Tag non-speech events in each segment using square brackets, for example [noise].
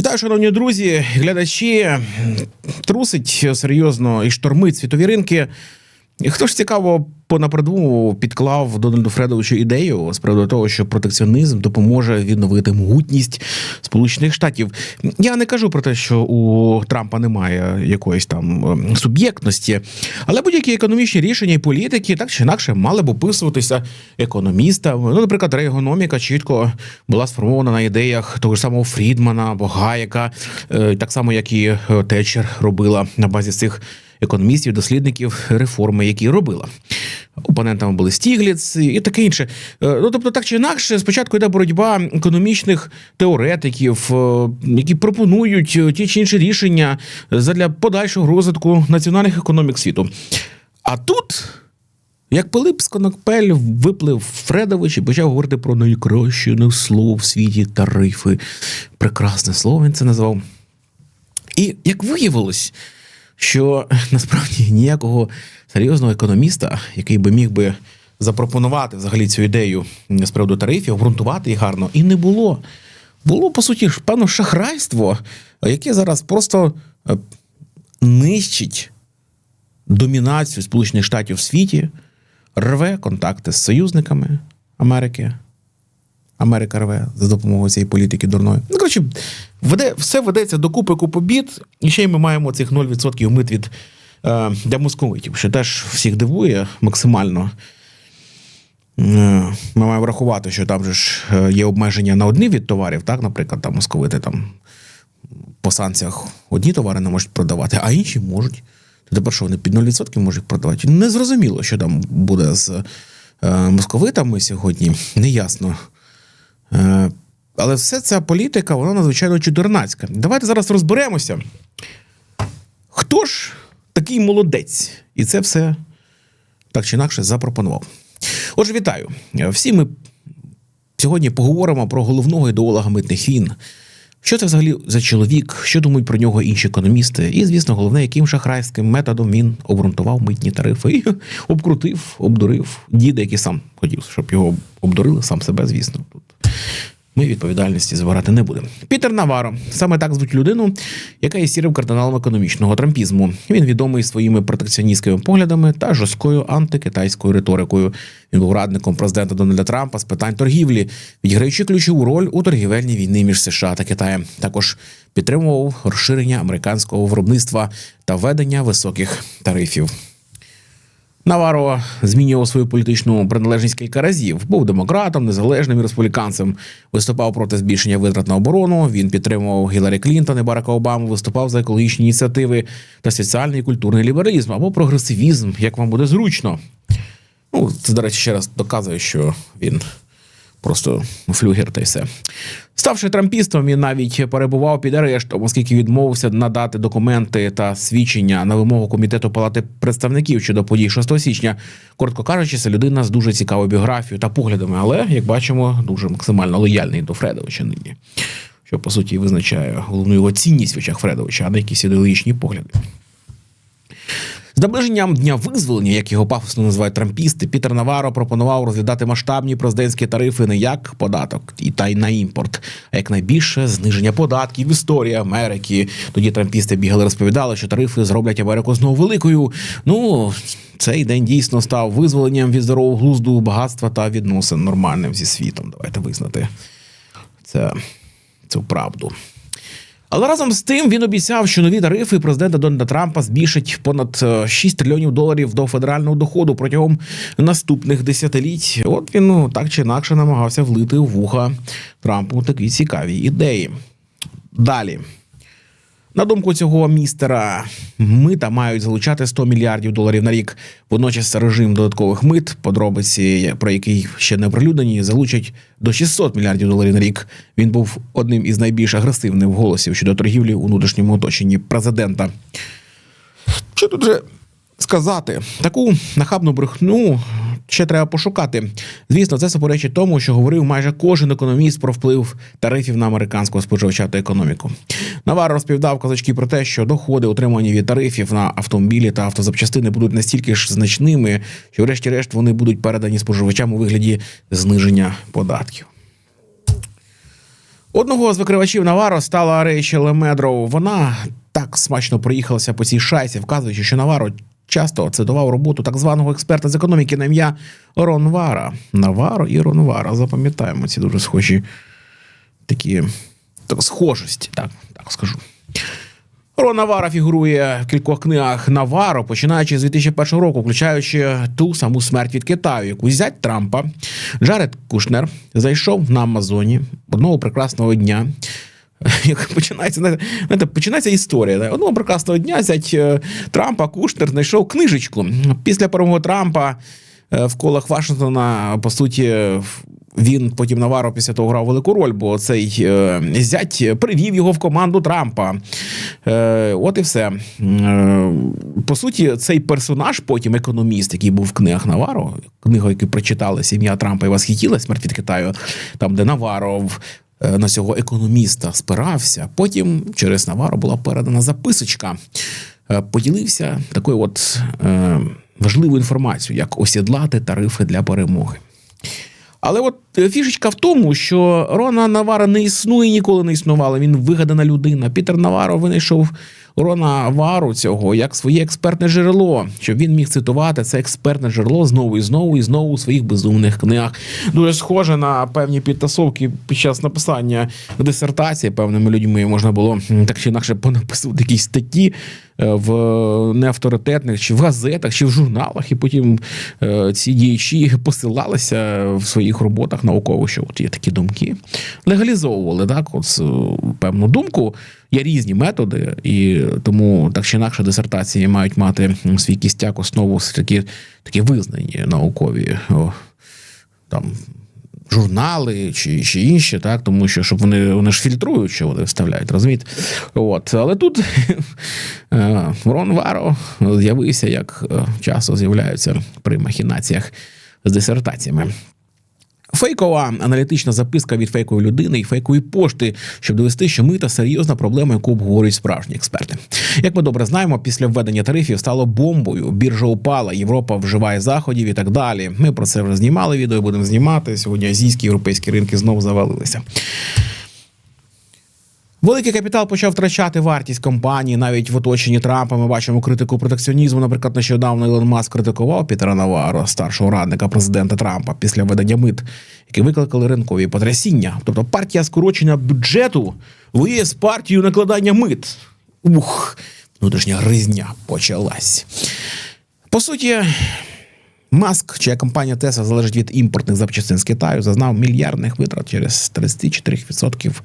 Вітаю, шановні друзі, глядачі. Трусить серйозно і штормить світові ринки. Хто ж цікаво понапередку підклав Дональду Фредовичу ідею з приводу того, що протекціонізм допоможе відновити могутність Сполучених Штатів. Я не кажу про те, що у Трампа немає якоїсь там ем, суб'єктності, але будь-які економічні рішення і політики так чи інакше мали б описуватися економістам. Ну, наприклад, регономіка чітко була сформована на ідеях того ж самого Фрідмана або Гаяка, е, так само як і е, Тетчер робила на базі цих економістів, дослідників реформи, які робила. Опонентами були Стігліц і таке інше. Е, Ну тобто, так чи інакше, спочатку йде боротьба економічних теоретиків, е, які пропонують е, ті чи інші рішення для подальшого розвитку національних економік світу. А тут. Як Пилип з Конокпель виплив Фредович і почав говорити про найкраще не слово в світі тарифи. Прекрасне слово він це назвав. І як виявилось, що [laughs] насправді ніякого серйозного економіста, який би міг би запропонувати взагалі цю ідею з приводу тарифів, обґрунтувати їх гарно, і не було. Було, по суті, певно, шахрайство, яке зараз просто е, нищить домінацію Сполучених Штатів в світі, рве контакти з союзниками Америки. Америка рве за допомогою цієї політики дурної. Ну, коротше, веде, все ведеться до купи купобід, і ще й ми маємо цих 0% мит від е, для московитів, що теж всіх дивує максимально. Е, Ми маємо врахувати, що там же ж е, є обмеження на одні від товарів, так, наприклад, там московити там по санкціях одні товари не можуть продавати, а інші можуть. То тепер що вони під 0% можуть продавати? Незрозуміло, що там буде з е, московитами сьогодні, неясно. Е, але все ця політика, вона надзвичайно чудернацька. Давайте зараз розберемося. Хто ж такий молодець? І це все так чи інакше запропонував. Отже, вітаю. Всі ми сьогодні поговоримо про головного ідеолога митних війн. Що це взагалі за чоловік, що думають про нього інші економісти, і, звісно, головне, яким шахрайським методом він обґрунтував митні тарифи і обкрутив, обдурив діда, який сам хотів, щоб його обдурили, сам себе, звісно. Тут ми відповідальності збирати не будемо. Пітер Наваро саме так звуть людину, яка є сірим кардиналом економічного трампізму. Він відомий своїми протекціоністськими поглядами та жорсткою антикитайською риторикою. Він був радником президента Дональда Трампа з питань торгівлі, відіграючи ключову роль у торгівельній війні між США та Китаєм. Також підтримував розширення американського виробництва та введення високих тарифів. Наваро змінював свою політичну приналежність кілька разів. Був демократом, незалежним і республіканцем. Виступав проти збільшення витрат на оборону. Він підтримував Гіларі Клінтон і Барака Обаму. Виступав за екологічні ініціативи та соціальний і культурний лібералізм або прогресивізм, як вам буде зручно. Ну, це, до речі, ще раз доказує, що він просто флюгер та й все. Ставши трампістом, він навіть перебував під арештом, оскільки відмовився надати документи та свідчення на вимогу комітету палати представників щодо подій 6 січня. Коротко кажучи, це людина з дуже цікавою біографією та поглядами, але як бачимо, дуже максимально лояльний до Фредовича нині, що по суті визначає головну його цінність в очах Фредовича, а не якісь ідеологічні погляди. З наближенням дня визволення, як його пафосно називають трампісти, Пітер Наваро пропонував розглядати масштабні президентські тарифи не як податок і та й на імпорт, а як найбільше зниження податків в історії Америки. Тоді трампісти бігали, розповідали, що тарифи зроблять Америку знову великою. Ну цей день дійсно став визволенням від здорового глузду, багатства та відносин нормальним зі світом. Давайте визнати це цю правду. Але разом з тим він обіцяв, що нові тарифи президента Дональда Трампа збільшать понад е, 6 трильйонів доларів до федерального доходу протягом наступних десятиліть. От він ну, так чи інакше намагався влити в вуха Трампу такі цікаві ідеї. Далі. На думку цього містера, мита мають залучати 100 мільярдів доларів на рік. Водночас режим додаткових мит, подробиці про який ще не оприлюднені, залучать до 600 мільярдів доларів на рік. Він був одним із найбільш агресивних голосів щодо торгівлі у внутрішньому оточенні президента. Що тут же сказати? Таку нахабну брехню ще треба пошукати. Звісно, це суперечить тому, що говорив майже кожен економіст про вплив тарифів на американського споживача та економіку. Навар розповідав казачки про те, що доходи, отримані від тарифів на автомобілі та автозапчастини, будуть настільки ж значними, що, врешті-решт, вони будуть передані споживачам у вигляді зниження податків. Одного з викривачів Наваро стала Рейчел Лемедров. Вона так смачно проїхалася по цій шайці, вказуючи, що Наваро часто цитував роботу так званого експерта з економіки на ім'я Рон Вара. Наваро і Рон Вара. Запам'ятаємо ці дуже схожі такі так, схожості, так, так скажу. Навара фігурує в кількох книгах Наваро, починаючи з 2001 року, включаючи ту саму смерть від Китаю, яку зять Трампа Джаред Кушнер зайшов на Амазоні одного прекрасного дня. [laughs] Починається знаєте, починається історія. Одного прекрасного дня зять е, Трампа Кушнер знайшов книжечку. Після перемоги Трампа е, в колах Вашингтона, по суті, він потім Наваро після того грав велику роль, бо цей е, зять привів його в команду Трампа. От і все. По суті, цей персонаж, потім економіст, який був в книгах Наваро, книга, яку прочитали сім'я Трампа і восхитіла смерть від Китаю, там, де Наваров. Е, На цього економіста спирався. Потім через Навару була передана записочка. Е, Поділився такою от е, важливою інформацією, як осідлати тарифи для перемоги. Але от е, фішечка в тому, що Рона Навара не існує, ніколи не існувала. Він вигадана людина. Пітер Наваро винайшов Рона навару цього як своє експертне джерело, щоб він міг цитувати це експертне джерело знову і знову і знову у своїх безумних книгах. Дуже схоже на певні підтасовки під час написання дисертації певними людьми можна було так чи інакше понаписувати якісь статті в неавторитетних чи в газетах, чи в журналах, і потім е, ці діячі посилалися в своїх роботах наукових, що от є такі думки. Легалізовували так, от певну думку. Є різні методи, і тому так чи інакше дисертації мають мати свій кістяк, основу такі, такі визнані наукові. О, там журнали чи, чи інші, так тому що щоб вони, вони ж фільтрують, що вони вставляють, розумієте? От, але тут [laughs] е, Рон Варо з'явився, як е, часто з'являються при махінаціях з дисертаціями. Фейкова аналітична записка від фейкової людини і фейкової пошти, щоб довести, що мита серйозна проблема, яку обговорюють справжні експерти. Як ми добре знаємо, після введення тарифів стало бомбою. Біржа упала, Європа вживає заходів і так далі. Ми про це вже знімали відео, будемо знімати. Сьогодні азійські європейські ринки знову завалилися. Великий капітал почав втрачати вартість компанії. Навіть в оточенні Трампа ми бачимо критику протекціонізму. Наприклад, нещодавно Ілон Маск критикував Пітера Наваро, старшого радника президента Трампа, після введення мит, які викликали ринкові потрясіння. Тобто партія скорочення бюджету воює з партією накладання мит. Ух, внутрішня гризня почалась. По суті, Маск, чия компанія Tesla залежить від імпортних запчастин з Китаю, зазнав мільярдних витрат через 34%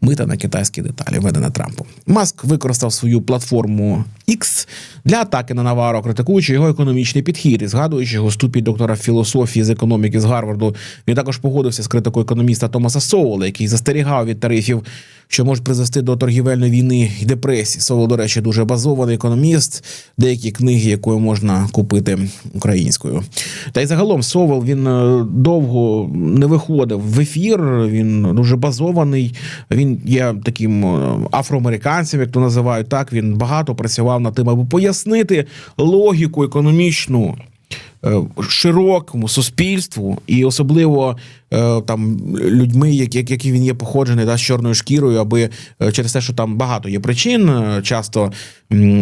мита на китайські деталі, введене Трампом. Маск використав свою платформу X для атаки на Наваро, критикуючи його економічний підхід і згадуючи його ступінь доктора філософії з економіки з Гарварду. Він також погодився з критикою економіста Томаса Соула, який застерігав від тарифів, що можуть призвести до торгівельної війни і депресії. Соул, до речі, дуже базований економіст, деякі книги, якої можна купити українською. Та й загалом Совел він е, довго не виходив в ефір. Він дуже базований. Він є таким е, афроамериканцем, як то називають. Так він багато працював над тим, аби пояснити логіку економічну широкому суспільству, і особливо е, там людьми, як, як, які він є походжений да, з чорною шкірою, аби е, через те, що там багато є причин, е, часто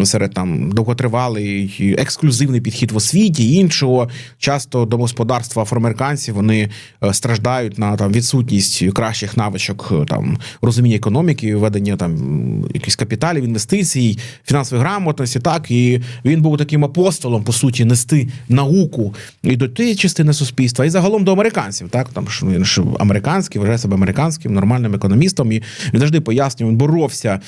серед там довготривалий ексклюзивний підхід в освіті іншого, часто домогосподарства афроамериканців вони е, страждають на там відсутність кращих навичок е, там розуміння економіки, ведення там якихось капіталів, інвестицій, фінансової грамотності. Так і він був таким апостолом, по суті, нести науку і до тієї частини суспільства, і загалом до американців. Так там що він ж американський, вважає себе американським нормальним економістом. І він завжди пояснював, він боровся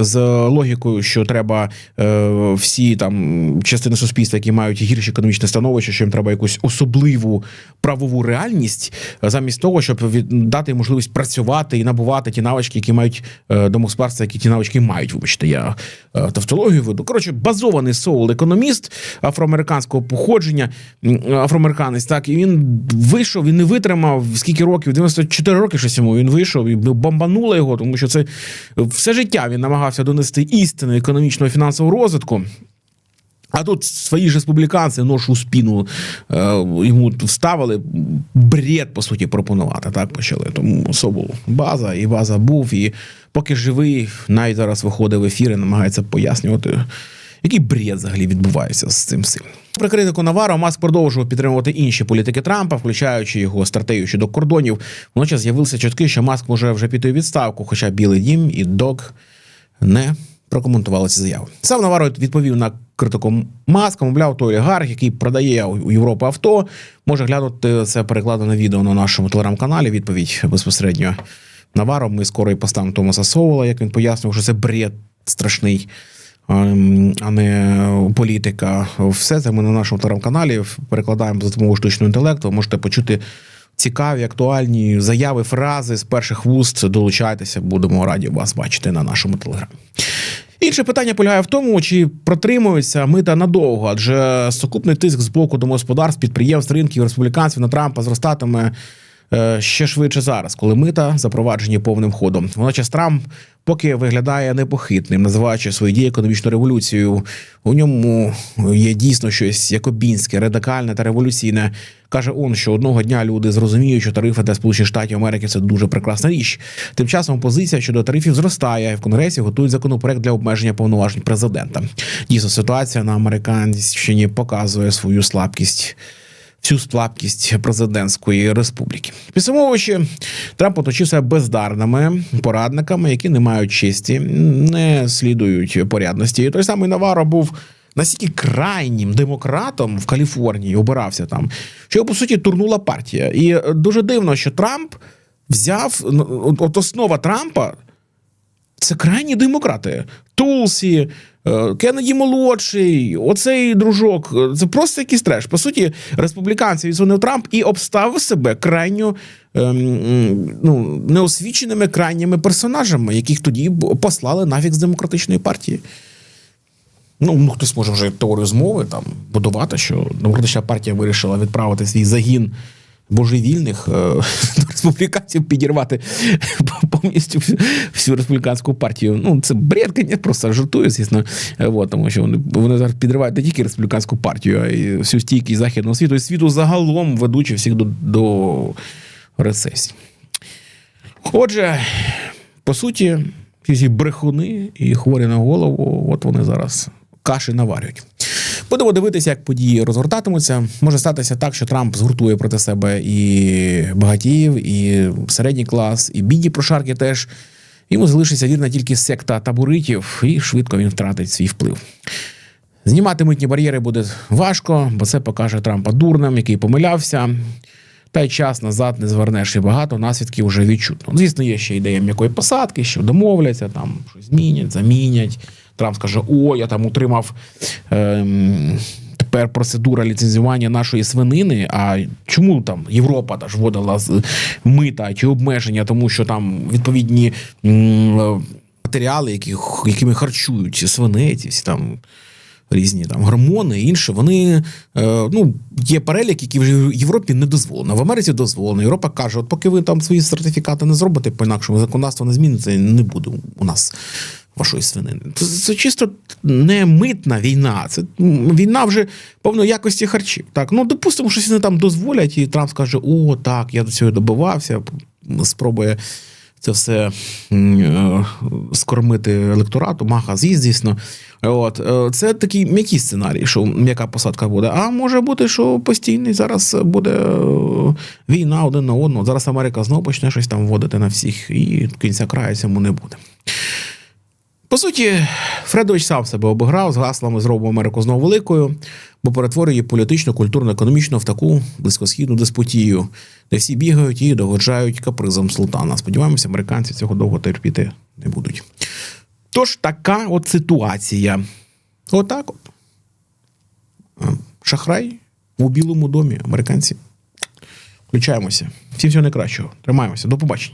з логікою, що треба е, всі там частини суспільства, які мають гірше економічне становище, що їм треба якусь особливу правову реальність, замість того, щоб від, дати можливість працювати і набувати ті навички, які мають е, домогосподарства, які ті навички мають. Вибачте, я е, тавтологію веду. Коротше, базований соул економіст афроамериканського походження, афроамериканець. Так і він вийшов, він не витримав скільки років, 94 роки щось йому. Він вийшов і бомбануло його, тому що це все життя він намагався донести істину економічного і фінансового розвитку. А тут свої ж республіканці нож у спину е, йому вставили бред, по суті, пропонувати. Так почали. Тому Собол база, і база був. І поки живий, навіть зараз виходить в ефір і намагається пояснювати, який бред взагалі відбувається з цим всім. При критику Наваро Маск продовжував підтримувати інші політики Трампа, включаючи його стратегію щодо кордонів. Водночас з'явилися чутки, що Маск може вже піти у відставку, хоча Білий Дім і Док не прокоментували ці заяви. Сам Наваро відповів на критику Маска, мовляв, той олігарх, який продає у Європу авто, може глянути це перекладене відео на нашому телеграм-каналі. Відповідь безпосередньо Наваро. Ми скоро і поставимо Томаса Совола, як він пояснив, що це бред страшний. Ем, А не політика. Все це ми на нашому телеграм-каналі перекладаємо за допомогою штучного інтелекту. Ви можете почути цікаві, актуальні заяви, фрази з перших вуст. Долучайтеся, будемо раді вас бачити на нашому телеграмі. Інше питання полягає в тому, чи протримуються мита надовго, адже сукупний тиск з боку домогосподарств, підприємств, ринків, республіканців на Трампа зростатиме е, ще швидше зараз, коли мита запроваджені повним ходом. Водночас Трамп поки виглядає непохитним, називаючи свої дії економічною революцією. У ньому є дійсно щось якобінське, радикальне та революційне. Каже он, що одного дня люди зрозуміють, що тарифи для Сполучених Штатів Америки це дуже прекрасна річ. Тим часом позиція щодо тарифів зростає. В конгресі готують законопроект для обмеження повноважень президента. Дійсно, ситуація на американщині показує свою слабкість. Всю слабкість президентської республіки. Підсумовуючи, Трамп оточив себе бездарними порадниками, які не мають честі, не слідують порядності. І той самий Наваро був настільки крайнім демократом в Каліфорнії, обирався там, що його по суті турнула партія. І дуже дивно, що Трамп взяв от основа Трампа. Це крайні демократи. Тулсі, е, Кеннеді молодший, оцей дружок. е, Це просто якийсь треш. По суті, республіканці відзвонив Трамп і обставив себе крайньо ем, ну, неосвіченими крайніми персонажами, яких тоді послали нафіг з демократичної партії. Ну, ну хтось може вже теорію змови там будувати, що демократична партія вирішила відправити свій загін божевільних е, [laughs] республіканців підірвати [laughs] повністю всю, всю республіканську партію. Ну, це бред, я просто жартую, звісно. Е, от, тому що вони, вони зараз підривають не тільки республіканську партію, а й всю стійкість західного світу, і світу загалом ведучи всіх до, до рецесії. Отже, по суті, ці брехуни і хворі на голову, от вони зараз каші наварюють. Будемо дивитися, як події розгортатимуться. Може статися так, що Трамп згуртує проти себе і багатіїв, і середній клас, і бідні прошарки теж. Йому залишиться вірна тільки секта табуритів, і швидко він втратить свій вплив. Знімати митні бар'єри буде важко, бо це покаже Трампа дурним, який помилявся. Та й час назад не звернеш і багато наслідків вже відчутно. Звісно, є ще ідея м'якої посадки, що домовляться, там щось змінять, замінять. Трамп скаже: о, я там утримав. Ем... Тепер процедура ліцензування нашої свинини. А чому там Європа та ж вводила мита чи обмеження, тому що там відповідні матеріали, які, якими харчують свини, ці всі там різні там гормони і інше, вони е, ну, є перелік, який в Європі не дозволено. В Америці дозволено. Європа каже: от поки ви там свої сертифікати не зробите, по інакшому законодавство не зміниться, не буде у нас. Вашої свинини. Це, це чисто не митна війна, це війна вже повної якості харчів. Так, ну допустимо, щось вони там дозволять, і Трамп скаже: О, так, я до цього добивався, спробує це все е, скормити електорату, маха з'їзд, звісно. От е, це такий м'який сценарій, що м'яка посадка буде. А може бути, що постійний зараз буде е, війна один на одного. Зараз Америка знову почне щось там вводити на всіх, і кінця краю цьому не буде. По суті, Фредович сам себе обіграв з гаслами зробимо Америку знову великою, бо перетворює її політично, культурно, економічно в таку близькосхідну деспотію, де всі бігають і догоджають капризом султана. Сподіваємося, американці цього довго терпіти не будуть. Тож така от ситуація. Отак от. Шахрай у Білому домі, американці. Включаємося. Всім всього найкращого. Тримаємося. До побачення.